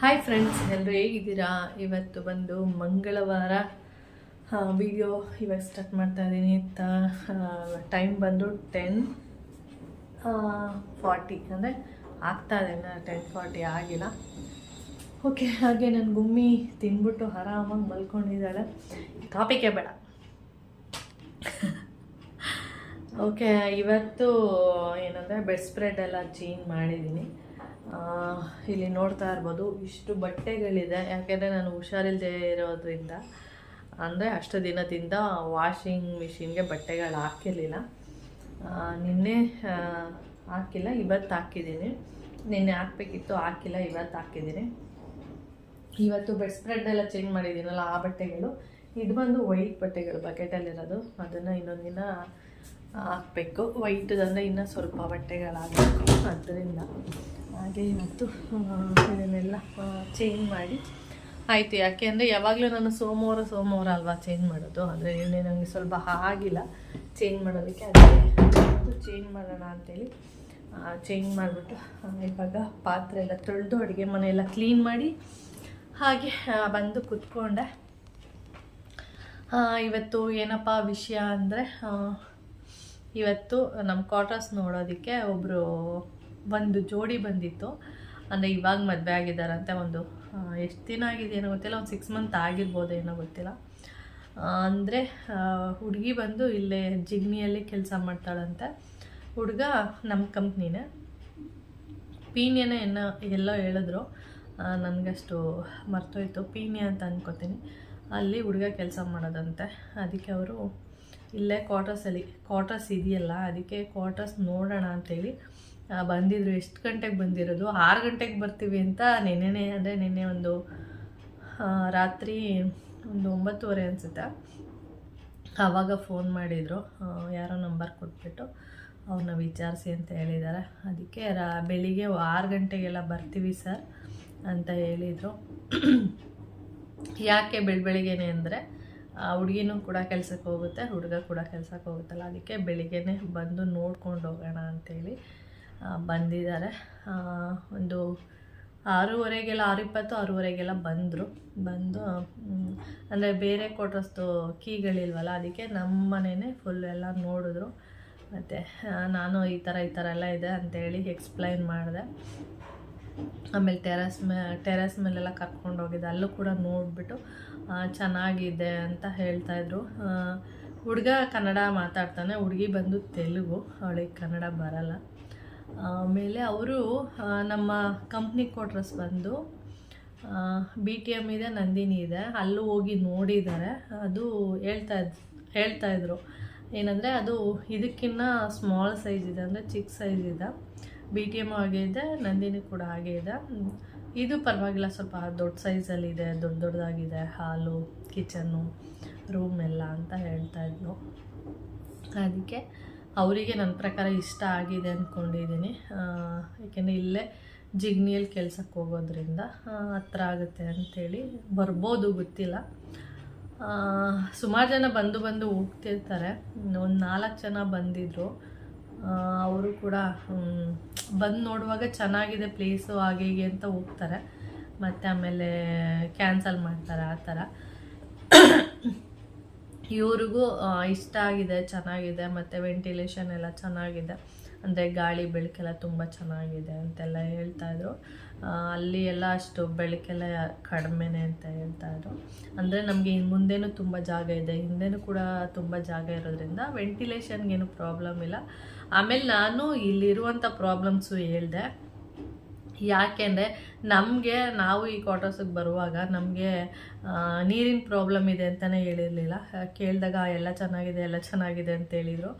Hi friends ಎಲ್ಲರೂ ಹೇಗಿದ್ದೀರಾ? ಇವತ್ತು ಬಂದು ಮಂಗಳವಾರ ವಿಡಿಯೋ ಇವಾಗ ಸ್ಟಾರ್ಟ್ ಮಾಡ್ತಾ ಇದ್ದೀನಿ ಟೈಮ್ ಬಂದು ಟೆನ್ ಫಾರ್ಟಿ ಅಂದರೆ ಆಗ್ತಾ ಇದೆ ಟೆನ್ ಫಾರ್ಟಿ ಆಗಿಲ್ಲ. ಓಕೆ ಹಾಗೆ ನನ್ನ ಗುಮ್ಮಿ ತಿಂದ್ಬಿಟ್ಟು ಆರಾಮಾಗಿ ಮಲ್ಕೊಂಡಿದ್ದಾಳೆ. ಕಾಪಿಕೆ ಬೇಡ. ಓಕೆ ಇವತ್ತು ಏನಂದರೆ ಬೆಡ್ ಸ್ಪ್ರೆಡ್ ಎಲ್ಲ ಚೇಂಜ್ ಮಾಡಿದ್ದೀನಿ. ಇಲ್ಲಿ ನೋಡ್ತಾ ಇರ್ಬೋದು, ಇಷ್ಟು ಬಟ್ಟೆಗಳಿದೆ. ಯಾಕೆಂದರೆ ನಾನು ಹುಷಾರಿಲ್ಲದೆ ಇರೋದ್ರಿಂದ, ಅಂದರೆ ಅಷ್ಟು ದಿನದಿಂದ ವಾಷಿಂಗ್ ಮಿಷಿನ್ಗೆ ಬಟ್ಟೆಗಳು ಹಾಕಿರಲಿಲ್ಲ. ನಿನ್ನೆ ಹಾಕಿಲ್ಲ, ಇವತ್ತು ಹಾಕಿದ್ದೀನಿ. ನಿನ್ನೆ ಹಾಕ್ಬೇಕಿತ್ತು, ಹಾಕಿಲ್ಲ, ಇವತ್ತು ಹಾಕಿದ್ದೀನಿ. ಇವತ್ತು ಬೆಡ್ ಸ್ಪ್ರೆಡ್ ಎಲ್ಲ ಚೇಂಜ್ ಮಾಡಿದ್ದೀನಲ್ಲ ಆ ಬಟ್ಟೆಗಳು. ಇದು ಬಂದು ವೈಟ್ ಬಟ್ಟೆಗಳು ಬಕೆಟಲ್ಲಿರೋದು ಅದನ್ನು ಇನ್ನೊಂದು ದಿನ ಹಾಕಬೇಕು. ವೈಟ್ದಂದರೆ ಇನ್ನೂ ಸ್ವಲ್ಪ ಬಟ್ಟೆಗಳಾಗಬೇಕು. ಅದರಿಂದ ಹಾಗೆ ಇವತ್ತು ಇದನ್ನೆಲ್ಲ ಚೇಂಜ್ ಮಾಡಿ. ಆಯಿತು, ಯಾಕೆ ಅಂದರೆ ಯಾವಾಗಲೂ ನಾನು ಸೋಮವಾರ ಸೋಮವಾರ ಅಲ್ವಾ ಚೇಂಜ್ ಮಾಡೋದು? ಅಂದರೆ ನಿನ್ನೆ ನನಗೆ ಸ್ವಲ್ಪ ಆಗಿಲ್ಲ. ಚೇಂಜ್ ಮಾಡೋದಕ್ಕೆ ಅದಕ್ಕೆ ಚೇಂಜ್ ಮಾಡೋಣ ಅಂತೇಳಿ ಚೇಂಜ್ ಮಾಡಿಬಿಟ್ಟು ಇವಾಗ ಪಾತ್ರೆ ಎಲ್ಲ ತೊಳೆದು ಅಡುಗೆ ಮನೆಯೆಲ್ಲ ಕ್ಲೀನ್ ಮಾಡಿ, ಹಾಗೆ ಬಂದು ಕುತ್ಕೊಂಡೆ. ಇವತ್ತು ಏನಪ್ಪ ವಿಷಯ ಅಂದರೆ ಇವತ್ತು ನಮ್ಮ ಕ್ವಾರ್ಟರ್ಸ್ ನೋಡೋದಕ್ಕೆ ಒಬ್ಬರು ಒಂದು ಜೋಡಿ ಬಂದಿತ್ತು. ಅಂದರೆ ಇವಾಗ ಮದುವೆ ಆಗಿದ್ದಾರಂತೆ ಒಂದು ಎಷ್ಟು ದಿನ ಆಗಿದೆ ಏನೋ ಗೊತ್ತಿಲ್ಲ ಒಂದು ಸಿಕ್ಸ್ ಮಂತ್ ಆಗಿರ್ಬೋದು ಏನೋ ಗೊತ್ತಿಲ್ಲ. ಅಂದರೆ ಹುಡುಗಿ ಬಂದು ಇಲ್ಲೇ ಜಿಗ್ನಿಯಲ್ಲಿ ಕೆಲಸ ಮಾಡ್ತಾಳಂತೆ. ಹುಡುಗ ನಮ್ಮ ಕಂಪ್ನಿನೇ ಪೀಣ್ಯನ ಏನೋ ಎಲ್ಲೋ ಹೇಳಿದ್ರು. ನನಗಷ್ಟು ಮರ್ತೋಯ್ತು ಪೀಣ್ಯ ಅಂತ ಅಂದ್ಕೋತೀನಿ ಅಲ್ಲಿ ಹುಡುಗ ಕೆಲಸ ಮಾಡೋದಂತೆ. ಅದಕ್ಕೆ ಅವರು ಇಲ್ಲೇ ಕ್ವಾರ್ಟರ್ಸಲ್ಲಿ ಕ್ವಾರ್ಟರ್ಸ್ ಇದೆಯಲ್ಲ ಅದಕ್ಕೆ ಕ್ವಾರ್ಟರ್ಸ್ ನೋಡೋಣ ಅಂತೇಳಿ ಆ, ಬಂದಿದ್ರು. ಎಷ್ಟು ಗಂಟೆಗೆ ಬಂದಿರೋದು? ಆರು ಗಂಟೆಗೆ ಬರ್ತೀವಿ ಅಂತ ನೆನ್ನೆನೇ ಅಂದರೆ ನಿನ್ನೆ ಒಂದು ರಾತ್ರಿ ಒಂದು ಒಂಬತ್ತುವರೆ ಅನಿಸುತ್ತೆ. ಆವಾಗ ಫೋನ್ ಮಾಡಿದರು. ಯಾರೋ ನಂಬರ್ ಕೊಟ್ಬಿಟ್ಟು ಅವ್ರನ್ನ ವಿಚಾರಿಸಿ ಅಂತ ಹೇಳಿದ್ದಾರೆ ಅದಕ್ಕೆ ರಾ ಬೆಳಿಗ್ಗೆ ಆರು ಗಂಟೆಗೆಲ್ಲ ಬರ್ತೀವಿ ಸರ್ ಅಂತ ಹೇಳಿದರು. ಯಾಕೆ ಬೆಳ ಬೆಳಿಗ್ಗೆನೆ ಅಂದರೆ ಹುಡುಗಿನೂ ಕೂಡ ಕೆಲಸಕ್ಕೆ ಹೋಗುತ್ತೆ ಹುಡುಗ ಕೂಡ ಕೆಲಸಕ್ಕೆ ಹೋಗುತ್ತಲ್ಲ. ಅದಕ್ಕೆ ಬೆಳಿಗ್ಗೆನೆ ಬಂದು ನೋಡ್ಕೊಂಡು ಹೋಗೋಣ ಅಂತೇಳಿ ಆ, ಬಂದಿದ್ದಾರೆ. ಒಂದು ಆರೂವರೆಗೆಲ್ಲ ಆರು ಇಪ್ಪತ್ತು ಆರೂವರೆಗೆಲ್ಲ ಬಂದರು. ಬಂದು ಅಂದರೆ ಬೇರೆ ಕ್ವಾರ್ಟರ್ಸ್ದು ಕೀಗಳಿಲ್ವಲ್ಲ, ಅದಕ್ಕೆ ನಮ್ಮ ಮನೆಯೇ ಫುಲ್ ಎಲ್ಲ ನೋಡಿದ್ರು. ಮತ್ತು ನಾನು ಈ ಥರ ಈ ಥರ ಎಲ್ಲ ಇದೆ ಅಂತೇಳಿ ಎಕ್ಸ್ಪ್ಲೈನ್ ಮಾಡಿದೆ. ಆಮೇಲೆ ಟೆರಸ್ ಮೇ ಟೆರಸ್ ಮೇಲೆಲ್ಲ ಕರ್ಕೊಂಡು ಹೋಗಿದ್ದೆ. ಅಲ್ಲೂ ಕೂಡ ನೋಡಿಬಿಟ್ಟು ಚೆನ್ನಾಗಿದೆ ಅಂತ ಹೇಳ್ತಾಯಿದ್ರು ಹುಡುಗ ಕನ್ನಡ ಮಾತಾಡ್ತಾನೆ. ಹುಡುಗಿ ಬಂದು ತೆಲುಗು. ಅವಳಿಗೆ ಕನ್ನಡ ಬರಲ್ಲ. ಆಮೇಲೆ ಅವರು ನಮ್ಮ ಕಂಪ್ನಿ ಕ್ವಾರ್ಟರ್ಸ್ ಬಂದು ಬಿ ಟಿ ಎಂ ಇದೆ, ನಂದಿನಿ ಇದೆ. ಅಲ್ಲೂ ಹೋಗಿ ನೋಡಿದ್ದಾರೆ. ಅದು ಹೇಳ್ತಾ ಇದ್, ಹೇಳ್ತಾ ಇದ್ರು. ಏನಂದರೆ ಅದು ಇದಕ್ಕಿನ್ನ ಸ್ಮಾಲ್ ಸೈಜ್ ಇದೆ, ಅಂದರೆ ಚಿಕ್ಕ ಸೈಜ್ ಇದೆ. ಬಿ ಟಿ ಎಂ ಹಾಗೆ ಇದೆ, ನಂದಿನಿ ಕೂಡ ಹಾಗೆ ಇದೆ. ಇದು ಪರವಾಗಿಲ್ಲ, ಸ್ವಲ್ಪ ದೊಡ್ಡ ಸೈಜಲ್ಲಿದೆ ದೊಡ್ಡ ದೊಡ್ಡದಾಗಿದೆ, ಹಾಲು ಕಿಚನ್ನು ರೂಮ್ ಎಲ್ಲ ಅಂತ ಹೇಳ್ತಾ ಇದ್ರು. ಅದಕ್ಕೆ ಅವರಿಗೆ ನನ್ನ ಪ್ರಕಾರ ಇಷ್ಟ ಆಗಿದೆ ಅಂದ್ಕೊಂಡಿದ್ದೀನಿ ಏಕೆಂದರೆ ಇಲ್ಲೇ ಜಿಗ್ನಿಯಲ್ಲಿ ಕೆಲ್ಸಕ್ಕೆ ಹೋಗೋದ್ರಿಂದ ಹತ್ರ ಆಗುತ್ತೆ ಅಂಥೇಳಿ ಬರ್ಬೋದು ಗೊತ್ತಿಲ್ಲ. ಸುಮಾರು ಜನ ಬಂದು ಬಂದು ಹೋಗ್ತಿರ್ತಾರೆ. ಒಂದು ನಾಲ್ಕು ಜನ ಬಂದಿದ್ದರು ಅವರು ಕೂಡ ಬಂದು ನೋಡುವಾಗ ಚೆನ್ನಾಗಿದೆ ಪ್ಲೇಸು ಹಾಗೆ ಹೀಗೆ ಅಂತ ಹೋಗ್ತಾರೆ. ಮತ್ತು ಆಮೇಲೆ ಕ್ಯಾನ್ಸಲ್ ಮಾಡ್ತಾರೆ ಆ ಥರ. ಇವ್ರಿಗೂ ಇಷ್ಟ ಆಗಿದೆ, ಚೆನ್ನಾಗಿದೆ, ಮತ್ತು ವೆಂಟಿಲೇಷನ್ ಎಲ್ಲ ಚೆನ್ನಾಗಿದೆ. ಅಂದರೆ ಗಾಳಿ ಬೆಳಕೆಲ್ಲ ತುಂಬ ಚೆನ್ನಾಗಿದೆ ಅಂತೆಲ್ಲ ಹೇಳ್ತಾಯಿದ್ರು ಅಲ್ಲಿ ಎಲ್ಲ ಅಷ್ಟು ಬೆಳಕೆಲ್ಲ ಕಡಿಮೆನೇ ಅಂತ ಹೇಳ್ತಾಯಿದ್ರು ಅಂದರೆ ನಮಗೆ ಇನ್ನು ಮುಂದೆನೂ ತುಂಬ ಜಾಗ ಇದೆ. ಹಿಂದೆನೂ ಕೂಡ ತುಂಬ ಜಾಗ ಇರೋದ್ರಿಂದ ವೆಂಟಿಲೇಷನ್ಗೇನು ಪ್ರಾಬ್ಲಮ್ ಇಲ್ಲ. ಆಮೇಲೆ ನಾನು ಇಲ್ಲಿರುವಂಥ ಪ್ರಾಬ್ಲಮ್ಸು ಹೇಳಿದೆ. ಯಾಕೆಂದರೆ ನಮಗೆ ನಾವು ಈ ಕ್ವಾರ್ಟರ್ಸಿಗೆ ಬರುವಾಗ ನಮಗೆ ನೀರಿನ ಪ್ರಾಬ್ಲಮ್ ಇದೆ ಅಂತಲೇ ಹೇಳಿರಲಿಲ್ಲ. ಕೇಳಿದಾಗ ಎಲ್ಲ ಚೆನ್ನಾಗಿದೆ ಎಲ್ಲ ಚೆನ್ನಾಗಿದೆ ಅಂತ ಹೇಳಿದರು.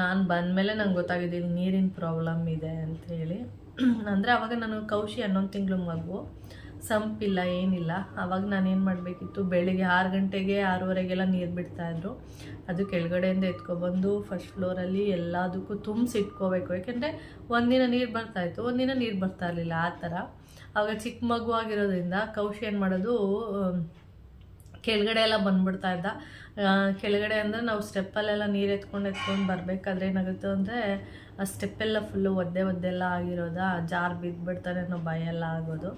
ನಾನು ಬಂದಮೇಲೆ ನಂಗೆ ಗೊತ್ತಾಗಿದೆ ಇಲ್ಲಿ ನೀರಿನ ಪ್ರಾಬ್ಲಮ್ ಇದೆ ಅಂತ ಹೇಳಿ. ಅಂದರೆ ಆವಾಗ ನಾನು ಕೌಶಿ ಹನ್ನೊಂದು ತಿಂಗಳು ಮಗು. ಸಂಪಿಲ್ಲ, ಏನಿಲ್ಲ. ಆವಾಗ ನಾನು ಏನು ಮಾಡಬೇಕಿತ್ತು, ಬೆಳಿಗ್ಗೆ ಆರು ಗಂಟೆಗೆ ಆರೂವರೆಗೆಲ್ಲ ನೀರು ಬಿಡ್ತಾಯಿದ್ರು ಅದು ಕೆಳಗಡೆಯಿಂದ ಎತ್ಕೊಬಂದು ಫಸ್ಟ್ ಫ್ಲೋರಲ್ಲಿ ಎಲ್ಲದಕ್ಕೂ ತುಂಬಿಸಿಟ್ಕೋಬೇಕು ಯಾಕೆಂದರೆ ಒಂದಿನ ನೀರು ಬರ್ತಾಯಿತ್ತು ಒಂದಿನ ನೀರು ಬರ್ತಾ ಇರಲಿಲ್ಲ ಆ ಥರ. ಆವಾಗ ಚಿಕ್ಕ ಮಗು ಆಗಿರೋದ್ರಿಂದ ಕೌಶಿ ಏನು ಮಾಡೋದು ಕೆಳಗಡೆ ಎಲ್ಲ ಬಂದುಬಿಡ್ತಾ ಇದ್ದ. ಕೆಳಗಡೆ ಅಂದರೆ ನಾವು ಸ್ಟೆಪ್ಪಲ್ಲೆಲ್ಲ ನೀರು ಎತ್ಕೊಂಡು ಎತ್ಕೊಂಡು ಬರಬೇಕಾದ್ರೆ ಏನಾಗುತ್ತೆ ಅಂದರೆ, ಆ ಸ್ಟೆಪ್ಪೆಲ್ಲ ಫುಲ್ಲು ಒದ್ದೆ ಒದ್ದೆಲ್ಲ ಆಗಿರೋದ. ಜಾರ್ ಬಿದ್ದುಬಿಡ್ತಾನೆ ಅನ್ನೋ ಭಯ ಎಲ್ಲ ಆಗೋದು.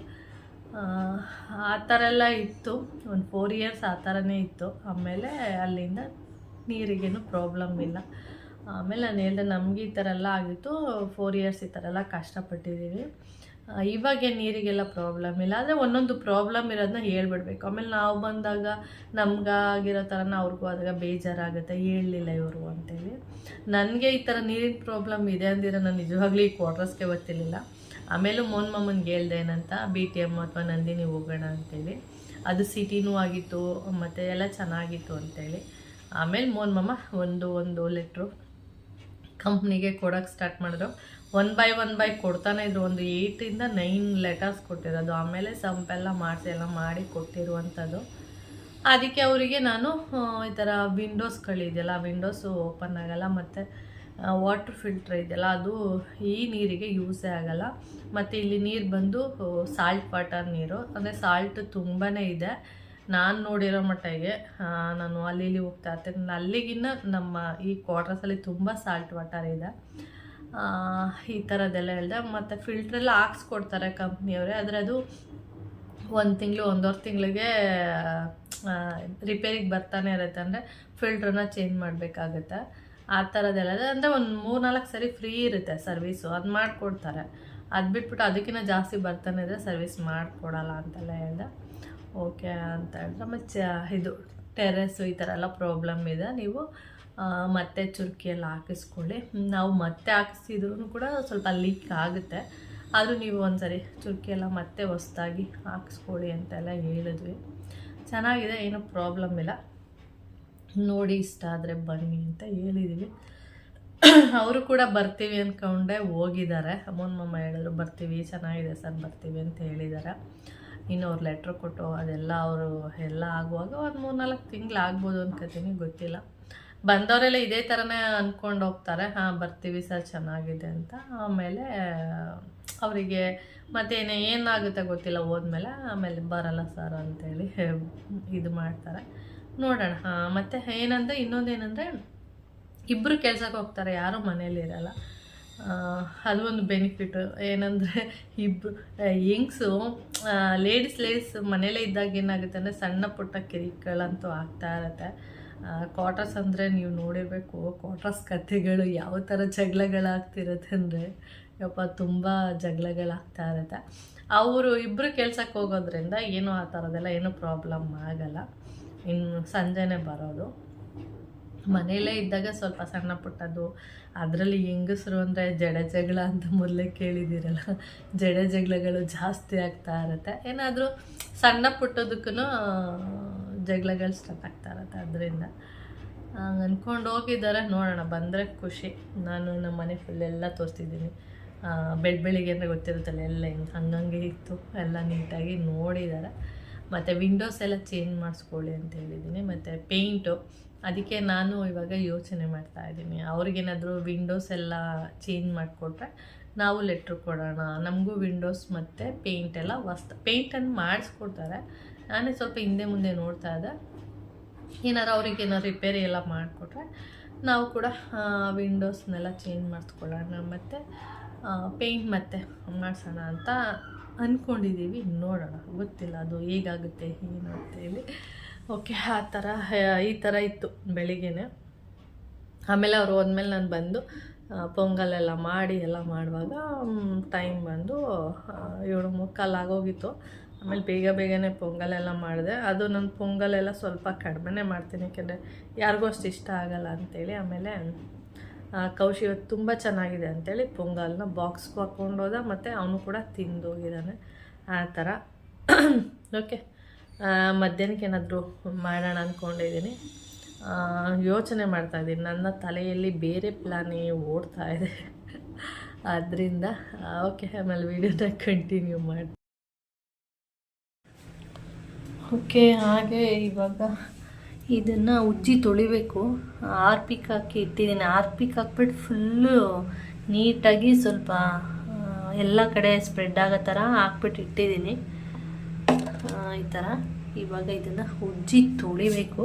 ಆ ಥರ ಎಲ್ಲ ಇತ್ತು. ಒಂದು ಫೋರ್ ಇಯರ್ಸ್ ಆ ಥರನೇ ಇತ್ತು. ಆಮೇಲೆ ಅಲ್ಲಿಂದ ನೀರಿಗೇನು ಪ್ರಾಬ್ಲಮ್ ಇಲ್ಲ. ಆಮೇಲೆ ನಾನು ಹೇಳಿದೆ ನಮಗೆ ಈ ಥರ ಎಲ್ಲ ಆಗಿತ್ತು. ಫೋರ್ ಇಯರ್ಸ್ ಈ ಥರ ಎಲ್ಲ ಕಷ್ಟಪಟ್ಟಿದ್ದೀವಿ. ಇವಾಗೆ ನೀರಿಗೆಲ್ಲ ಪ್ರಾಬ್ಲಮ್ ಇಲ್ಲ. ಆದರೆ ಒಂದೊಂದು ಪ್ರಾಬ್ಲಮ್ ಇರೋದನ್ನ ಹೇಳ್ಬಿಡ್ಬೇಕು. ಆಮೇಲೆ ನಾವು ಬಂದಾಗ ನಮ್ಗಾಗಿರೋ ಥರನ ಅವ್ರಿಗೂ ಆದಾಗ ಬೇಜಾರಾಗುತ್ತೆ. ಹೇಳಲಿಲ್ಲ ಇವರು ಅಂತೇಳಿ. ನನಗೆ ಈ ಥರ ನೀರಿನ ಪ್ರಾಬ್ಲಮ್ ಇದೆ ಅಂದಿರೋ ನಾನು ನಿಜವಾಗ್ಲೂ ಈ ಕ್ವಾರ್ಟರ್ಸ್ಗೆ ಗೊತ್ತಿರಲಿಲ್ಲ. ಆಮೇಲೂ ಮೋನ್ ಮಾಮನ್ಗೆ ಹೇಳ್ದೆ ಏನಂತ, ಬಿ ಟಿ ಎಂ ಅಥವಾ ನಂದಿನಿ ಹೋಗೋಣ ಅಂತೇಳಿ. ಅದು ಸಿಟಿನೂ ಆಗಿತ್ತು, ಮತ್ತು ಎಲ್ಲ ಚೆನ್ನಾಗಿತ್ತು ಅಂತೇಳಿ. ಆಮೇಲೆ ಮೋನ್ ಮಾಮ ಒಂದು ಒಂದು ಲೆಟ್ರು ಕಂಪ್ನಿಗೆ ಕೊಡೋಕ್ಕೆ ಸ್ಟಾರ್ಟ್ ಮಾಡಿದ್ರು. ಒನ್ ಬೈ ಒನ್ ಬೈ ಕೊಡ್ತಾನೆ ಇದ್ರು, ಒಂದು ಏಯ್ಟಿಂದ ನೈನ್ ಲೆಟರ್ಸ್ ಕೊಟ್ಟಿರೋದು. ಆಮೇಲೆ ಸಂಪೆಲ್ಲ ಮಾಡಿಸಿ, ಎಲ್ಲ ಮಾಡಿ ಕೊಟ್ಟಿರುವಂಥದ್ದು. ಅದಕ್ಕೆ ಅವರಿಗೆ ನಾನು ಈ ಥರ ವಿಂಡೋಸ್ಗಳಿದೆಯಲ್ಲ ವಿಂಡೋಸು ಓಪನ್ ಆಗೋಲ್ಲ, ಮತ್ತು ವಾಟರ್ ಫಿಲ್ಟ್ರ್ ಇದೆಯಲ್ಲ, ಅದು ಈ ನೀರಿಗೆ ಯೂಸೇ ಆಗಲ್ಲ. ಮತ್ತು ಇಲ್ಲಿ ನೀರು ಬಂದು ಸಾಲ್ಟ್ ವಾಟರ್ ನೀರು. ಅಂದರೆ ಸಾಲ್ಟ್ ತುಂಬಾ ಇದೆ. ನಾನು ನೋಡಿರೋ ಮಟ್ಟಿಗೆ ನಾನು ಅಲ್ಲಿ ಇಲ್ಲಿ ಹೋಗ್ತಾ ಇರ್ತೀನಿ. ಅಲ್ಲಿಗಿನ್ನ ನಮ್ಮ ಈ ಕ್ವಾರ್ಟರ್ಸಲ್ಲಿ ತುಂಬ ಸಾಲ್ಟ್ ವಾಟರ್ ಇದೆ. ಈ ಥರದ್ದೆಲ್ಲ ಹೇಳಿದೆ. ಮತ್ತು ಫಿಲ್ಟ್ರೆಲ್ಲ ಹಾಕ್ಸ್ಕೊಡ್ತಾರೆ ಕಂಪ್ನಿಯವರೇ ಆದರೆ ಅದು ಒಂದು ತಿಂಗಳು, ಒಂದೂವರೆ ತಿಂಗಳಿಗೆ ರಿಪೇರಿಗೆ ಬರ್ತಾನೆ ಇರುತ್ತೆ. ಅಂದರೆ ಫಿಲ್ಟ್ರನ್ನ ಚೇಂಜ್ ಮಾಡಬೇಕಾಗುತ್ತೆ. ಆ ಥರದ್ದೆಲ್ಲ ಅಂದರೆ ಒಂದು ಮೂರು ನಾಲ್ಕು ಸರಿ ಫ್ರೀ ಇರುತ್ತೆ ಸರ್ವೀಸು ಅದು ಮಾಡಿಕೊಡ್ತಾರೆ. ಅದು ಬಿಟ್ಬಿಟ್ಟು ಅದಕ್ಕಿಂತ ಜಾಸ್ತಿ ಬರ್ತಾನೆ ಇದೆ ಸರ್ವಿಸ್ ಮಾಡಿಕೊಡಲ್ಲ ಅಂತೆಲ್ಲ ಹೇಳ್ದೆ. ಓಕೆ ಅಂತ ಹೇಳಿದ್ರೆ ಮತ್ತು ಇದು ಟೆರೆಸ್ಸು ಈ ಥರ ಎಲ್ಲ ಪ್ರಾಬ್ಲಮ್ ಇದೆ. ನೀವು ಮತ್ತೆ ಚುರುಕಿಯೆಲ್ಲ ಹಾಕಿಸ್ಕೊಳ್ಳಿ. ನಾವು ಮತ್ತೆ ಹಾಕಿಸಿದ್ರು ಕೂಡ ಸ್ವಲ್ಪ ಲೀಕ್ ಆಗುತ್ತೆ. ಆದರೂ ನೀವು ಒಂದ್ಸರಿ ಚುರುಕಿಯೆಲ್ಲ ಮತ್ತೆ ಹೊಸ್ದಾಗಿ ಹಾಕಿಸ್ಕೊಳ್ಳಿ ಅಂತೆಲ್ಲ ಹೇಳಿದ್ವಿ. ಚೆನ್ನಾಗಿದೆ, ಏನೂ ಪ್ರಾಬ್ಲಮ್ ಇಲ್ಲ. ನೋಡಿ ಇಷ್ಟ ಆದರೆ ಬನ್ನಿ ಅಂತ ಹೇಳಿದ್ದೀವಿ ಅವರು ಕೂಡ ಬರ್ತೀವಿ ಅಂದ್ಕೊಂಡೆ ಹೋಗಿದ್ದಾರೆ. ಅಮ್ಮನ ಮಮ್ಮ ಹೇಳಿದ್ರು, ಬರ್ತೀವಿ, ಚೆನ್ನಾಗಿದೆ ಸರ್, ಬರ್ತೀವಿ ಅಂತ ಹೇಳಿದ್ದಾರೆ. ಇನ್ನು ಅವ್ರು ಲೆಟ್ರ್ ಕೊಟ್ಟು ಅದೆಲ್ಲ ಅವರು ಎಲ್ಲ ಆಗುವಾಗ ಒಂದು ಮೂರು ನಾಲ್ಕು ತಿಂಗಳು ಆಗ್ಬೋದು ಅನ್ಕೋತೀನಿ, ಗೊತ್ತಿಲ್ಲ. ಬಂದವರೆಲ್ಲ ಇದೇ ಥರನೇ ಅಂದ್ಕೊಂಡು ಹೋಗ್ತಾರೆ. ಹಾಂ, ಬರ್ತೀವಿ ಸರ್, ಚೆನ್ನಾಗಿದೆ ಅಂತ. ಆಮೇಲೆ, ಅವರಿಗೆ ಮತ್ತೇನೆ ಏನಾಗುತ್ತೆ ಗೊತ್ತಿಲ್ಲ, ಹೋದ್ಮೇಲೆ ಆಮೇಲೆ ಬರಲ್ಲ ಸರ್ ಅಂತೇಳಿ ಇದು ಮಾಡ್ತಾರೆ. ನೋಡೋಣ. ಹಾಂ ಮತ್ತು ಏನಂದರೆ ಇನ್ನೊಂದೇನೆಂದರೆ ಇಬ್ಬರು ಕೆಲ್ಸಕ್ಕೆ ಹೋಗ್ತಾರೆ ಯಾರೂ ಮನೇಲಿ ಇರಲ್ಲ. ಆ, ಅದು ಒಂದು ಬೆನಿಫಿಟ್ಟು ಏನಂದರೆ ಇಬ್ಬರು ಯಂಗ್ಸು ಲೇಡೀಸ್ ಲೇಡೀಸ್ ಮನೇಲೇ ಇದ್ದಾಗ ಏನಾಗುತ್ತೆ ಅಂದರೆ ಸಣ್ಣ ಪುಟ್ಟ ಕಿರಿಕಗಳಂತೂ ಆಗ್ತಾ ಇರುತ್ತೆ. ಕ್ವಾರ್ಟರ್ಸ್ ಅಂದರೆ ನೀವು ನೋಡಿರಬೇಕು ಕ್ವಾರ್ಟರ್ಸ್ ಕಥೆಗಳು ಯಾವ ಥರ ಜಗಳಗಳಾಗ್ತಿರುತ್ತೆ ಅಂದರೆ ಯಪ್ಪ ತುಂಬ ಜಗಳಗಳಾಗ್ತಾ ಇರುತ್ತೆ. ಅವರು ಇಬ್ಬರು ಕೆಲ್ಸಕ್ಕೆ ಹೋಗೋದ್ರಿಂದ ಏನೂ ಆ ಥರದ್ದೆಲ್ಲ ಏನೂ ಪ್ರಾಬ್ಲಮ್ ಆಗಲ್ಲ. ಇನ್ನು ಸಂಜೆನೇ ಬರೋದು. ಮನೆಯಲ್ಲೇ ಇದ್ದಾಗ ಸ್ವಲ್ಪ ಸಣ್ಣ ಪುಟ್ಟದ್ದು, ಅದರಲ್ಲಿ ಹೆಂಗಸರು ಅಂದರೆ ಜಡೆ ಜಗಳ ಅಂತ ಮೊದಲೇ ಕೇಳಿದ್ದೀರಲ್ಲ, ಜಡೆ ಜಗಳಗಳು ಜಾಸ್ತಿ ಆಗ್ತಾ ಇರುತ್ತೆ. ಏನಾದರೂ ಸಣ್ಣ ಪುಟ್ಟದಕ್ಕೂ ಜಗಳಗಳು ಸ್ಟಾರ್ಟ್ ಆಗ್ತಾ ಇರುತ್ತೆ ಅದರಿಂದ. ಹಂಗೆ ಅಂದ್ಕೊಂಡು ಹೋಗಿದ್ದಾರೆ ನೋಡೋಣ, ಬಂದರೆ ಖುಷಿ. ನಾನು ನಮ್ಮ ಮನೆ ಫುಲ್ ಎಲ್ಲ ತೋರಿಸ್ತಿದ್ದೀನಿ. ಬೆಳ್ ಬೆಳಿಗ್ಗೆ ಅಂದರೆ ಗೊತ್ತಿರುತ್ತಲ್ಲ, ಎಲ್ಲ ಹಿಂಗೆ ಹಂಗಂಗೆ ಇತ್ತು, ಎಲ್ಲ ನೀಟಾಗಿ ನೋಡಿದ್ದಾರೆ ಮತ್ತು ವಿಂಡೋಸ್ ಎಲ್ಲ ಚೇಂಜ್ ಮಾಡಿಸ್ಕೊಳ್ಳಿ ಅಂತ ಹೇಳಿದ್ದೀನಿ. ಮತ್ತು ಪೇಂಟು ಅದಕ್ಕೆ ನಾನು ಇವಾಗ ಯೋಚನೆ ಮಾಡ್ತಾ ಇದ್ದೀನಿ. ಅವ್ರಿಗೇನಾದರೂ ವಿಂಡೋಸ್ ಎಲ್ಲ ಚೇಂಜ್ ಮಾಡಿಕೊಟ್ರೆ ನಾವು ಲೆಟ್ರ್ ಕೊಡೋಣ. ನಮಗೂ ವಿಂಡೋಸ್ ಮತ್ತು ಪೇಂಟ್ ಎಲ್ಲ ವಸ್ತು ಪೇಂಟನ್ನು ಮಾಡಿಸ್ಕೊಡ್ತಾರೆ. ನಾನೇ ಸ್ವಲ್ಪ ಹಿಂದೆ ಮುಂದೆ ನೋಡ್ತಾ ಇದ್ದೆ. ಏನಾರು ಅವ್ರಿಗೆ ಏನಾರು ರಿಪೇರಿ ಎಲ್ಲ ಮಾಡಿಕೊಟ್ರೆ ನಾವು ಕೂಡ ವಿಂಡೋಸ್ನೆಲ್ಲ ಚೇಂಜ್ ಮಾಡಿಸ್ಕೊಳ್ಳೋಣ. ಮತ್ತು ಪೇಂಟ್ ಮತ್ತೆ ಮಾಡಿಸೋಣ ಅಂತ ಅಂದ್ಕೊಂಡಿದ್ದೀವಿ ನೋಡೋಣ. ಗೊತ್ತಿಲ್ಲ ಅದು ಹೇಗಾಗುತ್ತೆ ಏನು ಅಂತೇಳಿ ಓಕೆ ಆ ಥರ ಈ ಥರ ಇತ್ತು ಬೆಳಿಗ್ಗೆನೆ. ಆಮೇಲೆ ಅವರು ಹೋದ್ಮೇಲೆ ನಾನು ಬಂದು ಪೊಂಗಲೆಲ್ಲ ಮಾಡಿ ಎಲ್ಲ ಮಾಡುವಾಗ ಟೈಮ್ ಬಂದು ಏಳು ಮುಕ್ಕಾಲು ಆಗೋಗಿತ್ತು. ಆಮೇಲೆ ಬೇಗ ಬೇಗನೆ ಪೊಂಗಲೆಲ್ಲ ಮಾಡಿದೆ. ಅದು ನಾನು ಪೊಂಗಲೆಲ್ಲ ಸ್ವಲ್ಪ ಕಡಿಮೆನೇ ಮಾಡ್ತೀನಿ. ಯಾಕೆಂದರೆ ಯಾರಿಗೂ ಅಷ್ಟು ಇಷ್ಟ ಆಗಲ್ಲ ಅಂತೇಳಿ ಆಮೇಲೆ ಕೌಶಿ ತುಂಬ ಚೆನ್ನಾಗಿದೆ ಅಂತೇಳಿ ಪೊಂಗಲ್ನ ಬಾಕ್ಸ್ಗೂ ಹಾಕ್ಕೊಂಡು ಹೋದ, ಮತ್ತು ಅವನು ಕೂಡ ತಿಂದು ಹೋಗಿದ್ದಾನೆ. ಆ ಥರ ಓಕೆ ಮಧ್ಯಾಹ್ನಕ್ಕೆ ಏನಾದರೂ ಮಾಡೋಣ ಅಂದ್ಕೊಂಡಿದ್ದೀನಿ ಯೋಚನೆ ಮಾಡ್ತಾ ಇದ್ದೀನಿ. ನನ್ನ ತಲೆಯಲ್ಲಿ ಬೇರೆ ಪ್ಲಾನೇ ಓಡ್ತಾ ಇದೆ. ಆದ್ದರಿಂದ ಓಕೆ ಆಮೇಲೆ ವೀಡಿಯೋನ ಕಂಟಿನ್ಯೂ ಮಾಡಿ. ಓಕೆ ಹಾಗೆ ಇವಾಗ ಇದನ್ನು ಉಜ್ಜಿ ತೊಳಿಬೇಕು. ಆರ್ಪಿಕ್ ಹಾಕಿ ಇಟ್ಟಿದ್ದೀನಿ. ಆರ್ಪಿಕ್ ಹಾಕ್ಬಿಟ್ಟು ಫುಲ್ಲು ನೀಟಾಗಿ ಸ್ವಲ್ಪ ಎಲ್ಲ ಕಡೆ ಸ್ಪ್ರೆಡ್ ಆಗೋ ಥರ ಹಾಕ್ಬಿಟ್ಟು ಇಟ್ಟಿದ್ದೀನಿ. ಈ ಥರ ಇವಾಗ ಇದನ್ನು ಉಜ್ಜಿ ತೊಳಿಬೇಕು.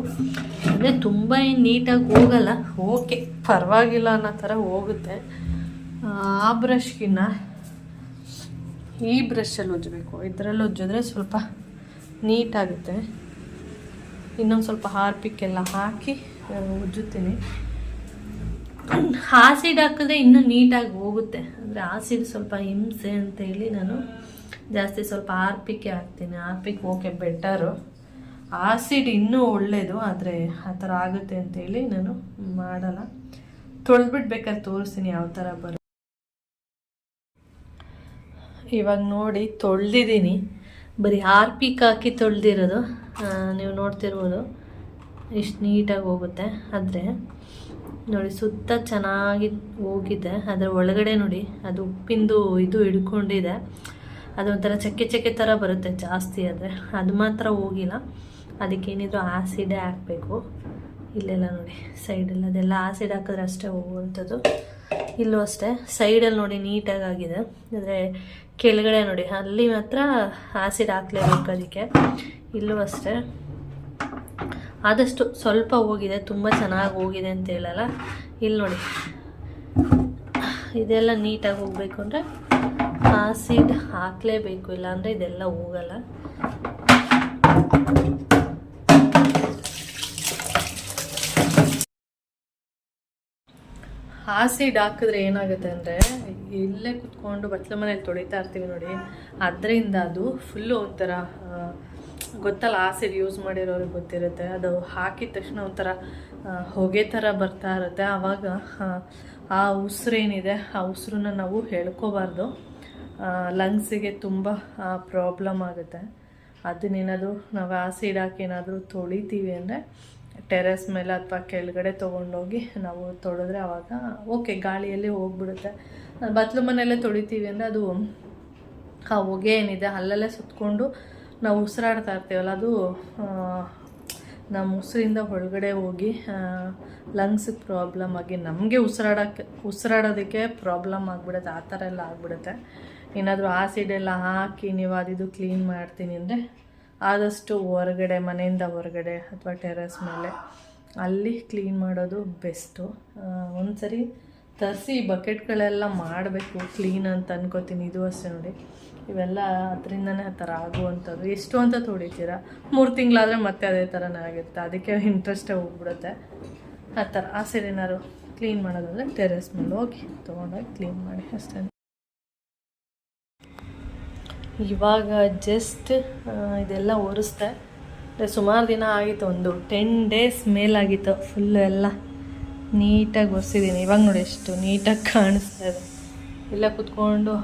ಅಂದರೆ ತುಂಬ ಏನು ನೀಟಾಗಿ ಹೋಗಲ್ಲ. ಓಕೆ, ಪರವಾಗಿಲ್ಲ ಅನ್ನೋ ಥರ ಹೋಗುತ್ತೆ. ಆ ಬ್ರಷ್ಗಿನ್ನ ಈ ಬ್ರಷಲ್ಲಿ ಉಜ್ಜಬೇಕು. ಇದರಲ್ಲಿ ಉಜ್ಜಿದ್ರೆ ಸ್ವಲ್ಪ ನೀಟಾಗುತ್ತೆ. ಇನ್ನೊಂದು ಸ್ವಲ್ಪ ಹಾರ್ಪಿಕ್ಕೆಲ್ಲ ಹಾಕಿ ಆ, ಉಜ್ಜುತ್ತೀನಿ. ಆಸಿಡ್ ಹಾಕಿದ್ರೆ ಇನ್ನೂ ನೀಟಾಗಿ ಹೋಗುತ್ತೆ. ಅಂದರೆ ಆಸಿಡ್ ಸ್ವಲ್ಪ ಹಿಂಸೆ ಅಂತೇಳಿ ನಾನು ಜಾಸ್ತಿ ಸ್ವಲ್ಪ ಆರ್ಪಿಕ್ಕೆ ಹಾಕ್ತೀನಿ. Harpic okay better. ಆಸಿಡ್ ಇನ್ನೂ ಒಳ್ಳೆಯದು ಆದರೆ ಆ ಥರ ಆಗುತ್ತೆ ಅಂತೇಳಿ ನಾನು ಮಾಡಲ್ಲ. ತೊಳೆದ್ಬಿಡ್ಬೇಕಾದ್ರೆ ತೋರಿಸ್ತೀನಿ ಯಾವ ಥರ ಬರುತ್ತೆ. ಇವಾಗ ನೋಡಿ ತೊಳೆದಿದ್ದೀನಿ. ಬರೀ ಹಾರ್ಪಿಕ್ ಹಾಕಿ ತೊಳೆದಿರೋದು. ನೀವು ನೋಡ್ತಿರ್ಬೋದು. ಇಷ್ಟು ನೀಟಾಗಿ ಹೋಗುತ್ತೆ. ಆದರೆ, ನೋಡಿ, ಸುತ್ತ ಚೆನ್ನಾಗಿ ಹೋಗಿದೆ. ಅದರ ಒಳಗಡೆ ನೋಡಿ, ಅದು ಉಪ್ಪಿಂದು ಇದು ಹಿಡ್ಕೊಂಡಿದೆ. ಅದು ಒಂಥರ ಚಕ್ಕೆ ಚಕ್ಕೆ ಥರ ಬರುತ್ತೆ ಜಾಸ್ತಿ ಆದರೆ. ಅದು ಮಾತ್ರ ಹೋಗಿಲ್ಲ. ಅದಕ್ಕೇನಿದ್ರು ಆಸಿಡೇ ಹಾಕಬೇಕು. ಇಲ್ಲೆಲ್ಲ ನೋಡಿ ಸೈಡೆಲ್ಲ ಅದೆಲ್ಲ ಆಸಿಡ್ ಹಾಕಿದ್ರೆ ಅಷ್ಟೇ ಹೋಗುವಂಥದ್ದು. ಇಲ್ಲೂ ಅಷ್ಟೇ, ಸೈಡಲ್ಲಿ ನೋಡಿ ನೀಟಾಗಿ ಆಗಿದೆ ಅಂದರೆ ಕೆಳಗಡೆ ನೋಡಿ, ಅಲ್ಲಿ ಮಾತ್ರ ಆಸಿಡ್ ಹಾಕ್ಲೇಬೇಕು ಅದಕ್ಕೆ. ಇಲ್ಲೂ ಅಷ್ಟೇ. ಆದಷ್ಟು ಸ್ವಲ್ಪ ಹೋಗಿದೆ, ತುಂಬ ಚೆನ್ನಾಗಿ ಹೋಗಿದೆ ಅಂತ ಹೇಳಲ್ಲ. ಇಲ್ಲಿ ನೋಡಿ, ಇದೆಲ್ಲ ನೀಟಾಗಿ ಹೋಗ್ಬೇಕು ಅಂದರೆ ಆಸಿಡ್ ಹಾಕಲೇಬೇಕು, ಇಲ್ಲಾಂದರೆ ಇದೆಲ್ಲ ಹೋಗಲ್ಲ. ಆಸಿಡ್ ಹಾಕಿದ್ರೆ ಏನಾಗುತ್ತೆ ಅಂದರೆ ಇಲ್ಲೇ ಕುತ್ಕೊಂಡು ಬಟ್ಲ ಮನೇಲಿ ತೊಳಿತಾ ಇರ್ತೀವಿ ನೋಡಿ. ಅದರಿಂದ ಅದು ಫುಲ್ಲು ಒಂಥರ ಗೊತ್ತಲ್ಲ ಆಸಿಡ್ ಯೂಸ್ ಮಾಡಿರೋರಿಗೆ ಗೊತ್ತಿರುತ್ತೆ. ಅದು ಹಾಕಿದ ತಕ್ಷಣ ಒಂಥರ ಹೊಗೆ ಥರ ಬರ್ತಾ ಇರುತ್ತೆ. ಆವಾಗ ಆ ಉಸಿರೇನಿದೆ ಆ ಉಸಿರನ್ನ ನಾವು ಹೇಳ್ಕೋಬಾರ್ದು. ಲಂಗ್ಸಿಗೆ ತುಂಬ ಪ್ರಾಬ್ಲಮ್ ಆಗುತ್ತೆ. ಅದನ್ನೇನಾದರೂ ನಾವು ಆಸಿಡ್ ಹಾಕಿ ಏನಾದರೂ ತೊಳಿತೀವಿ ಅಂದರೆ ಟೆರೆಸ್ ಮೇಲೆ ಅಥವಾ ಕೆಳಗಡೆ ತೊಗೊಂಡೋಗಿ ನಾವು ತೊಳೆದ್ರೆ ಆವಾಗ, ಓಕೆ, ಗಾಳಿಯಲ್ಲಿ ಹೋಗ್ಬಿಡುತ್ತೆ. ಬತ್ಲು ಮನೆಯಲ್ಲೇ ತೊಳಿತೀವಿ ಅಂದರೆ ಅದು ಆ ಹೊಗೆ ಏನಿದೆ, ಅಲ್ಲಲ್ಲೇ ಸುತ್ತಕೊಂಡು ನಾವು ಉಸಿರಾಡ್ತಾ ಇರ್ತೀವಲ್ಲ, ಅದು ನಮ್ಮ ಉಸಿರಿಂದ ಒಳಗಡೆ ಹೋಗಿ ಲಂಗ್ಸಿಗೆ ಪ್ರಾಬ್ಲಮ್ ಆಗಿ ನಮಗೆ ಉಸಿರಾಡೋಕ್ಕೆ, ಉಸಿರಾಡೋದಕ್ಕೆ ಪ್ರಾಬ್ಲಮ್ ಆಗಿಬಿಡುತ್ತೆ, ಆ ಥರ ಎಲ್ಲ ಆಗಿಬಿಡುತ್ತೆ. ಏನಾದರೂ ಆಸಿಡ್ ಎಲ್ಲ ಹಾಕಿ ನೀವು ಅದಿದು ಕ್ಲೀನ್ ಮಾಡ್ತೀನಿ ಅಂದರೆ ಆದಷ್ಟು ಹೊರಗಡೆ, ಮನೆಯಿಂದ ಹೊರಗಡೆ ಅಥವಾ ಟೆರೆಸ್ ಮೇಲೆ ಅಲ್ಲಿ ಕ್ಲೀನ್ ಮಾಡೋದು ಬೆಸ್ಟು ಒಂದು ಸರಿ ತರಿಸಿ ಬಕೆಟ್ಗಳೆಲ್ಲ ಮಾಡಬೇಕು ಕ್ಲೀನ್ ಅಂತ ಅನ್ಕೋತೀನಿ ಇದು ಅಷ್ಟೇ ನೋಡಿ. ಇವೆಲ್ಲ ಅದರಿಂದನೇ ಆ ಥರ ಆಗುವಂಥದ್ದು. ಎಷ್ಟು ಅಂತ ತೊಳಿತೀರಾ ಮೂರು ತಿಂಗಳಾದರೆ ಮತ್ತೆ ಅದೇ ಥರನೇ ಆಗಿರುತ್ತೆ. ಅದಕ್ಕೆ ಇಂಟ್ರೆಸ್ಟೇ ಹೋಗ್ಬಿಡುತ್ತೆ. ಆ ಥರ. ಆ ಸೀರೆನಾರು ಕ್ಲೀನ್ ಮಾಡೋದಂದರೆ ಟೆರೆಸ್ ಮೇಲೆ ಹೋಗಿ ತೊಗೊಂಡೋಗಿ ಕ್ಲೀನ್ ಮಾಡಿ ಅಷ್ಟೇ. ಇವಾಗ ಜಸ್ಟ್ ಇದೆಲ್ಲ ಒರೆಸ್ದೆ. ಸುಮಾರು ದಿನ ಆಗಿತ್ತು ಒಂದು ಟೆನ್ ಡೇಸ್ ಮೇಲಾಗಿತ್ತು ಫುಲ್ಲು ಎಲ್ಲ. ನೀಟಾಗಿ ಒರೆಸಿದ್ದೀನಿ ಇವಾಗ ನೋಡಿ ಎಷ್ಟು ನೀಟಾಗಿ ಕಾಣಿಸ್ತಾ ಇದೆ. ಇಲ್ಲ ಕುತ್ಕೊಂಡು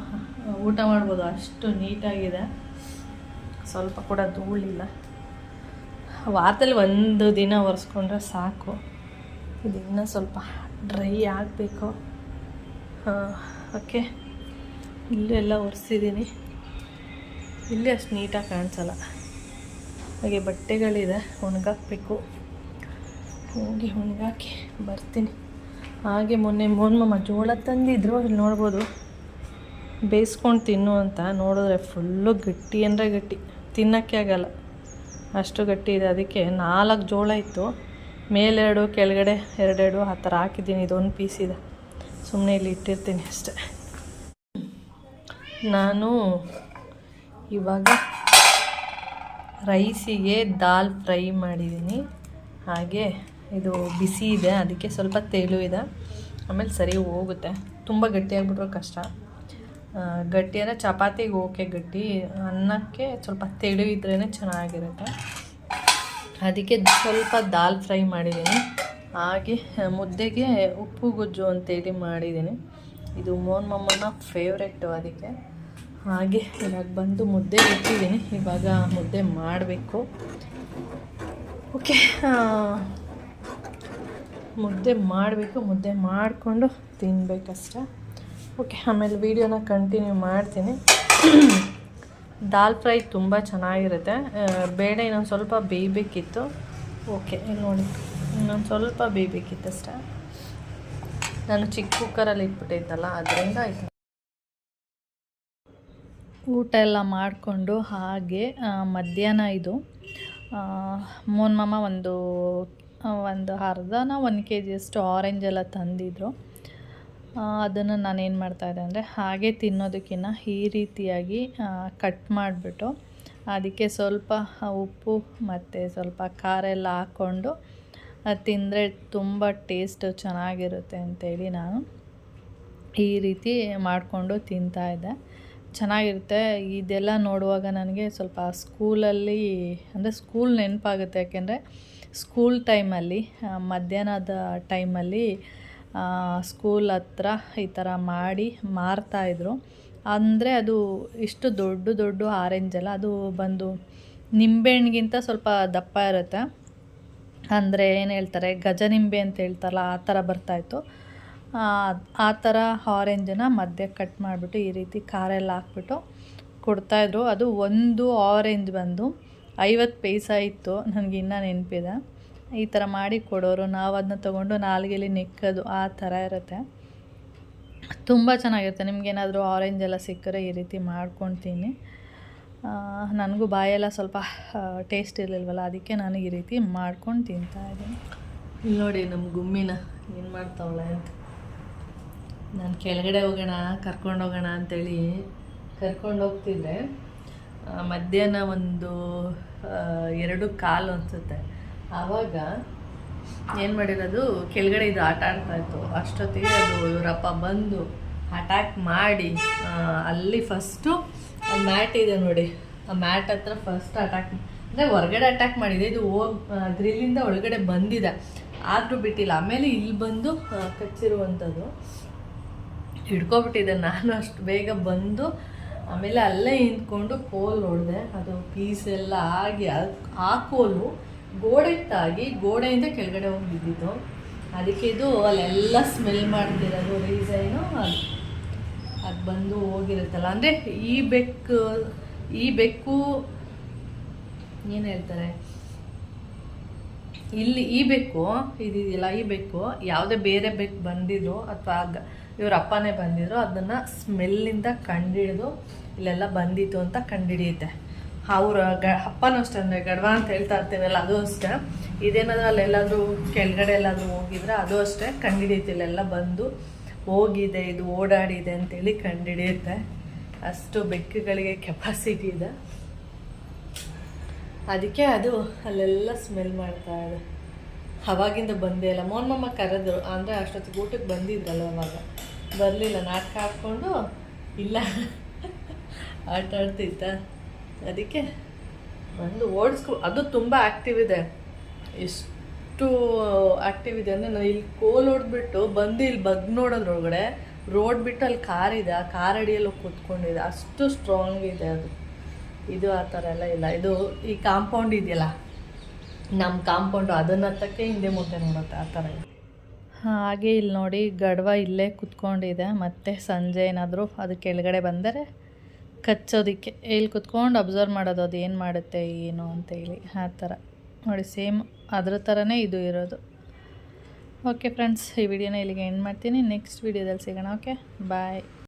ಊಟ ಮಾಡ್ಬೋದು. ಅಷ್ಟು ನೀಟಾಗಿದೆ. ಸ್ವಲ್ಪ ಕೂಡ ಧೂಳಿಲ್ಲ. ವಾರದಲ್ಲಿ ಒಂದು ದಿನ ಒರೆಸ್ಕೊಂಡ್ರೆ ಸಾಕು. ಇದು ಇನ್ನೂ ಸ್ವಲ್ಪ ಡ್ರೈ ಆಗಬೇಕು. ಓಕೆ ಇಲ್ಲೂ ಎಲ್ಲ ಒರೆಸಿದ್ದೀನಿ ಇಲ್ಲಿ ಅಷ್ಟು ನೀಟಾಗಿ ಕಾಣಿಸಲ್ಲ. ಹಾಗೆ ಬಟ್ಟೆಗಳಿದೆ, ಒಣಗಾಕಬೇಕು. ಹೋಗಿ ಒಣಗಾಕಿ ಬರ್ತೀನಿ. ಹಾಗೆ ಮೊನ್ನೆ ಮೋನ್ಮಮ್ಮ ಜೋಳ ತಂದಿದ್ರು, ಇಲ್ಲಿ ನೋಡ್ಬೋದು. ಬೇಯಿಸ್ಕೊಂಡು ತಿನ್ನು ಅಂತ ನೋಡಿದ್ರೆ ಫುಲ್ಲು ಗಟ್ಟಿ ಅಂದರೆ ಗಟ್ಟಿ. ತಿನ್ನೋಕ್ಕೆ ಆಗಲ್ಲ. ಅಷ್ಟು ಗಟ್ಟಿ ಇದೆ. ಅದಕ್ಕೆ ನಾಲ್ಕು ಜೋಳ ಇತ್ತು. ಮೇಲೆರಡು, ಕೆಳಗಡೆ ಎರಡೆರಡು, ಆ ಥರ ಹಾಕಿದ್ದೀನಿ. ಇದೊಂದು ಪೀಸ್ ಇದೆ. ಸುಮ್ಮನೆ ಇಲ್ಲಿ ಇಟ್ಟಿರ್ತೀನಿ ಅಷ್ಟೆ. ನಾನು ಇವಾಗ ರೈಸಿಗೆ ದಾಲ್ ಫ್ರೈ ಮಾಡಿದ್ದೀನಿ. ಹಾಗೆ ಇದು ಬಿಸಿ ಇದೆ, ಅದಕ್ಕೆ ಸ್ವಲ್ಪ ತೇಲು ಇದೆ. ಆಮೇಲೆ ಸರಿ ಹೋಗುತ್ತೆ. ತುಂಬ ಗಟ್ಟಿಯಾಗಿಬಿಟ್ರೆ ಕಷ್ಟ. ಗಟ್ಟಿ ಅಂದರೆ ಚಪಾತಿಗೆ ಓಕೆ ಗಟ್ಟಿ. ಅನ್ನಕ್ಕೆ ಸ್ವಲ್ಪ ತೆಳು ಇದ್ರೇ ಚೆನ್ನಾಗಿರುತ್ತೆ. ಅದಕ್ಕೆ ಸ್ವಲ್ಪ ದಾಲ್ ಫ್ರೈ ಮಾಡಿದ್ದೀನಿ. ಹಾಗೆ ಮುದ್ದೆಗೆ ಉಪ್ಪು ಗೊಜ್ಜು ಅಂತೇಳಿ ಮಾಡಿದ್ದೀನಿ. ಇದು ಮೋನ್ ಮಮ್ಮನ ಫೇವ್ರೆಟ್ಟು ಅದಕ್ಕೆ. ಹಾಗೆ ಇವಾಗ ಬಂದು ಮುದ್ದೆ ಇಟ್ಟಿದ್ದೀನಿ. ಇವಾಗ ಮುದ್ದೆ ಮಾಡಬೇಕು. ಓಕೆ ಮುದ್ದೆ ಮಾಡಬೇಕು. ಮುದ್ದೆ ಮಾಡಿಕೊಂಡು ತಿನ್ನಬೇಕಷ್ಟ ಓಕೆ, ಆಮೇಲೆ ವೀಡಿಯೋನ ಕಂಟಿನ್ಯೂ ಮಾಡ್ತೀನಿ. ದಾಲ್ ಫ್ರೈ ತುಂಬ ಚೆನ್ನಾಗಿರುತ್ತೆ. ಬೇಳೆ ಇನ್ನೊಂದು ಸ್ವಲ್ಪ ಬೇಯಬೇಕಿತ್ತು. ಓಕೆ ನೋಡಿ. ಇನ್ನೊಂದು ಸ್ವಲ್ಪ ಬೇಯಬೇಕಿತ್ತು ಅಷ್ಟೇ ನಾನು ಚಿಕ್ಕ ಕುಕ್ಕರಲ್ಲಿ ಇಟ್ಬಿಟ್ಟಿದ್ದಲ್ಲ, ಅದರಿಂದ ಆಯ್ತು. ಊಟ ಎಲ್ಲ ಮಾಡಿಕೊಂಡು ಹಾಗೆ ಮಧ್ಯಾಹ್ನ ಇದು ಮಾಮ ಒಂದು ಒಂದು ಅರ್ಧನ ಒಂದು ಕೆ ಜಿಯಷ್ಟು ಆರೆಂಜ್ ಎಲ್ಲ ತಂದಿದ್ರು. ಅದನ್ನು ನಾನೇನು ಮಾಡ್ತಾಯಿದ್ದೆ ಅಂದರೆ ಹಾಗೆ ತಿನ್ನೋದಕ್ಕಿಂತ ಈ ರೀತಿಯಾಗಿ ಕಟ್ ಮಾಡಿಬಿಟ್ಟು ಅದಕ್ಕೆ ಸ್ವಲ್ಪ ಉಪ್ಪು ಮತ್ತು ಸ್ವಲ್ಪ ಖಾರ ಎಲ್ಲ ಹಾಕ್ಕೊಂಡು ತಿಂದರೆ ತುಂಬ ಟೇಸ್ಟ್ ಚೆನ್ನಾಗಿರುತ್ತೆ ಅಂತೇಳಿ ನಾನು ಈ ರೀತಿ ಮಾಡಿಕೊಂಡು ತಿಂತಾಯಿದ್ದೆ ಚೆನ್ನಾಗಿರುತ್ತೆ. ಇದೆಲ್ಲ ನೋಡುವಾಗ ನನಗೆ ಸ್ವಲ್ಪ ಸ್ಕೂಲಲ್ಲಿ, ಅಂದರೆ ಸ್ಕೂಲ್ ನೆನಪಾಗುತ್ತೆ. ಯಾಕೆಂದರೆ ಸ್ಕೂಲ್ ಟೈಮಲ್ಲಿ ಮಧ್ಯಾಹ್ನದ ಟೈಮಲ್ಲಿ ಸ್ಕೂಲ್ ಹತ್ರ ಈ ಥರ ಮಾಡಿ ಮಾರ್ತಾಯಿದ್ರು ಅಂದರೆ ಅದು ಇಷ್ಟು ದೊಡ್ಡ ದೊಡ್ಡ ಆರೆಂಜ್ ಅಲ್ಲ, ಅದು ಬಂದು ನಿಂಬೆಹಣ್ಣಿಗಿಂತ ಸ್ವಲ್ಪ ದಪ್ಪ ಇರುತ್ತೆ. ಅಂದರೆ ಏನು ಹೇಳ್ತಾರೆ, ಗಜನಿಂಬೆ ಅಂತ ಹೇಳ್ತಾರಲ್ಲ, ಆ ಥರ ಬರ್ತಾಯಿತ್ತು ಆ ಥರ ಆರೆಂಜನ್ನು ಮಧ್ಯೆ ಕಟ್ ಮಾಡಿಬಿಟ್ಟು ಈ ರೀತಿ ಖಾರ ಎಲ್ಲ ಹಾಕ್ಬಿಟ್ಟು ಕೊಡ್ತಾಯಿದ್ರು ಅದು ಒಂದು ಆರೆಂಜ್ ಬಂದು ಐವತ್ತು ಪೈಸಾ ಇತ್ತು. ನನಗೆ ಇನ್ನೂ ನೆನಪಿದೆ. ಈ ಥರ ಮಾಡಿ ಕೊಡೋರು, ನಾವು ಅದನ್ನ ತೊಗೊಂಡು ನಾಲ್ಗೆಲಿ ನೆಕ್ಕೋದು, ಆ ಥರ ಇರುತ್ತೆ. ತುಂಬ ಚೆನ್ನಾಗಿರುತ್ತೆ. ನಿಮಗೇನಾದರೂ ಆರೆಂಜ್ ಎಲ್ಲ ಸಿಕ್ಕರೆ ಈ ರೀತಿ ಮಾಡ್ಕೊತೀನಿ ನನಗೂ ಬಾಯೆಲ್ಲ ಸ್ವಲ್ಪ ಟೇಸ್ಟ್ ಇರಲಿಲ್ವಲ್ಲ, ಅದಕ್ಕೆ ನಾನು ಈ ರೀತಿ ಮಾಡ್ಕೊಂಡು ತಿಂತಾಯಿದ್ದೀನಿ ಇಲ್ಲಿ ನೋಡಿ ನಮ್ಮ ಗುಮ್ಮಿನ ಏನು ಮಾಡ್ತಾವಳೆ ಅಂತ. ನಾನು ಕೆಳಗಡೆ ಹೋಗೋಣ, ಕರ್ಕೊಂಡು ಹೋಗೋಣ ಅಂತೇಳಿ ಕರ್ಕೊಂಡು ಹೋಗ್ತಿದ್ದೆ ಮಧ್ಯಾಹ್ನ ಒಂದು ಎರಡು ಕಾಲು ಅನಿಸುತ್ತೆ. ಆವಾಗ ಏನು ಮಾಡಿರೋದು, ಕೆಳಗಡೆ ಇದು ಆಟ ಆಡ್ತಾ ಇತ್ತು. ಅಷ್ಟೊತ್ತಿಗೆ ಅದು ಇವರಪ್ಪ ಬಂದು ಅಟ್ಯಾಕ್ ಮಾಡಿ ಅಲ್ಲಿ ಫಸ್ಟು ಮ್ಯಾಟ್ ಇದೆ ನೋಡಿ. ಆ ಮ್ಯಾಟ್ ಹತ್ರ ಫಸ್ಟ್ ಅಟ್ಯಾಕ್ ಅಂದರೆ ಹೊರಗಡೆ ಅಟ್ಯಾಕ್ ಮಾಡಿದೆ. ಇದು ಹೋಗಿ ಗ್ರಿಲ್ಲಿಂದ ಒಳಗಡೆ ಬಂದಿದೆ. ಆದರೂ ಬಿಟ್ಟಿಲ್ಲ. ಆಮೇಲೆ ಇಲ್ಲಿ ಬಂದು ಕಚ್ಚಿರುವಂಥದ್ದು ಹಿಡ್ಕೊಬಿಟ್ಟಿದೆ ನಾನು ಅಷ್ಟು ಬೇಗ ಬಂದು ಆಮೇಲೆ ಅಲ್ಲೇ ನಿಂತ್ಕೊಂಡು ಕೋಲ್ ನೋಡಿದೆ. ಅದು ಪೀಸ್ ಎಲ್ಲ ಆಗಿ ಆ ಕೋಲು ಗೋಡೆ ತಾಗಿ ಗೋಡೆಯಿಂದ ಕೆಳಗಡೆ ಹೋಗಿ ಬಿದ್ದಿತ್ತು. ಅದಕ್ಕೆ ಇದು ಅಲ್ಲೆಲ್ಲ ಸ್ಮೆಲ್ ಮಾಡ್ತಿರೋದು ರೀಸೈನು ಅದು ಅದು ಬಂದು ಹೋಗಿರುತ್ತಲ್ಲ. ಅಂದರೆ ಈ ಬೆಕ್ಕು ಈ ಬೆಕ್ಕು ಏನು ಹೇಳ್ತಾರೆ? ಇಲ್ಲಿ ಈ ಬೆಕ್ಕು, ಇದಿದೆಯಲ್ಲ ಈ ಬೆಕ್ಕು, ಯಾವುದೇ ಬೇರೆ ಬೆಕ್ಕು ಬಂದಿದ್ರು ಅಥವಾ ಇವ್ರ ಅಪ್ಪನೇ ಬಂದಿದ್ರು, ಅದನ್ನು ಸ್ಮೆಲ್ಲಿಂದ ಕಂಡಿಡಿದು ಇಲ್ಲೆಲ್ಲ ಬಂದಿತ್ತು ಅಂತ ಕಂಡಿಡಿಯುತ್ತೆ. ಅವ್ರ ಗ, ಅಪ್ಪನೂ ಅಷ್ಟೇ, ಅಂದರೆ ಗಡ್ವ ಅಂತ ಹೇಳ್ತಾ ಇರ್ತೀವಲ್ಲ, ಅದು ಅಷ್ಟೇ. ಇದೇನಾದ್ರೂ ಅಲ್ಲೆಲ್ಲಾದರೂ ಕೆಳಗಡೆ ಎಲ್ಲಾದರೂ ಹೋಗಿದ್ರೆ ಅದು ಅಷ್ಟೇ ಕಂಡಿಡಿಯುತ್ತೆ, ಇಲ್ಲೆಲ್ಲ ಬಂದು ಹೋಗಿದೆ, ಇದು ಓಡಾಡಿದೆ ಅಂತೇಳಿ ಕಂಡಿಡಿಯುತ್ತೆ. ಅಷ್ಟು ಬೆಕ್ಕುಗಳಿಗೆ ಕೆಪಾಸಿಟಿ ಇದೆ. ಅದಕ್ಕೆ ಅದು ಅಲ್ಲೆಲ್ಲ ಸ್ಮೆಲ್ ಮಾಡ್ತಾ ಇದೆ. ಅವಾಗಿಂದ ಬಂದೇ ಇಲ್ಲ. ಮೋನ್ ಮಮ್ಮ ಕರೆದ್ರು, ಅಂದರೆ ಅಷ್ಟೊತ್ತಿಗೆ ಊಟಕ್ಕೆ ಬಂದಿದ್ರಲ್ಲ ಅವಾಗ. ಬರಲಿಲ್ಲ, ನಾಟಕ ಹಾಕ್ಕೊಂಡು ಇಲ್ಲ. ಆಟ ಆಡ್ತಿದ್ದ. ಅದಕ್ಕೆ ಬಂದು ಓಡಿಸ್ಕೊ ಅದು ತುಂಬ ಆ್ಯಕ್ಟಿವ್ ಇದೆ. ಎಷ್ಟು ಆ್ಯಕ್ಟಿವ್ ಇದೆ ಅಂದರೆ ನಾನು ಇಲ್ಲಿ ಕೋಲ್ ಹೊಡೆದ್ಬಿಟ್ಟು ಬಂದು ಇಲ್ಲಿ ಬಗ್ ನೋಡೋದ್ರೊಳಗಡೆ ರೋಡ್ ಬಿಟ್ಟು ಅಲ್ಲಿ ಕಾರ್ ಇದೆ. ಆ ಕಾರ್ ಅಡಿಯಲ್ಲಿ ಕೂತ್ಕೊಂಡಿದೆ. ಅಷ್ಟು ಸ್ಟ್ರಾಂಗ್ ಇದೆ ಅದು. ಇದು ಆ ಥರ ಎಲ್ಲ ಇಲ್ಲ. ಇದು ಈ ಕಾಂಪೌಂಡ್ ಇದೆಯಲ್ಲ? ನಮ್ಮ ಕಾಂಪೌಂಡು ಅದನ್ನ ಹತ್ತಕ್ಕೆ ಹಿಂದೆ ಮುಂದೆ ನೋಡುತ್ತೆ. ಆ ಥರ ಇದೆ. ಹಾಗೆ ಇಲ್ಲಿ ನೋಡಿ ಗಡ್ವ ಇಲ್ಲೇ ಕುತ್ಕೊಂಡಿದೆ. ಮತ್ತು ಸಂಜೆ ಏನಾದರೂ ಅದು ಕೆಳಗಡೆ ಬಂದರೆ ಕಚ್ಚೋದಕ್ಕೆ. ಇಲ್ಲಿ ಕುತ್ಕೊಂಡು ಅಬ್ಸರ್ವ್ ಮಾಡೋದು ಅದು ಏನು ಮಾಡುತ್ತೆ, ಏನು ಅಂತೇಳಿ ಆ ಥರ. ನೋಡಿ ಸೇಮ್ ಅದ್ರ ಥರನೇ ಇದು ಇರೋದು. ಓಕೆ ಫ್ರೆಂಡ್ಸ್ ಈ ವಿಡಿಯೋನ ಇಲ್ಲಿಗೆ ಎಂಡ್ ಮಾಡ್ತೀನಿ. ನೆಕ್ಸ್ಟ್ ವಿಡಿಯೋದಲ್ಲಿ ಸಿಗೋಣ ಓಕೆ ಬಾಯ್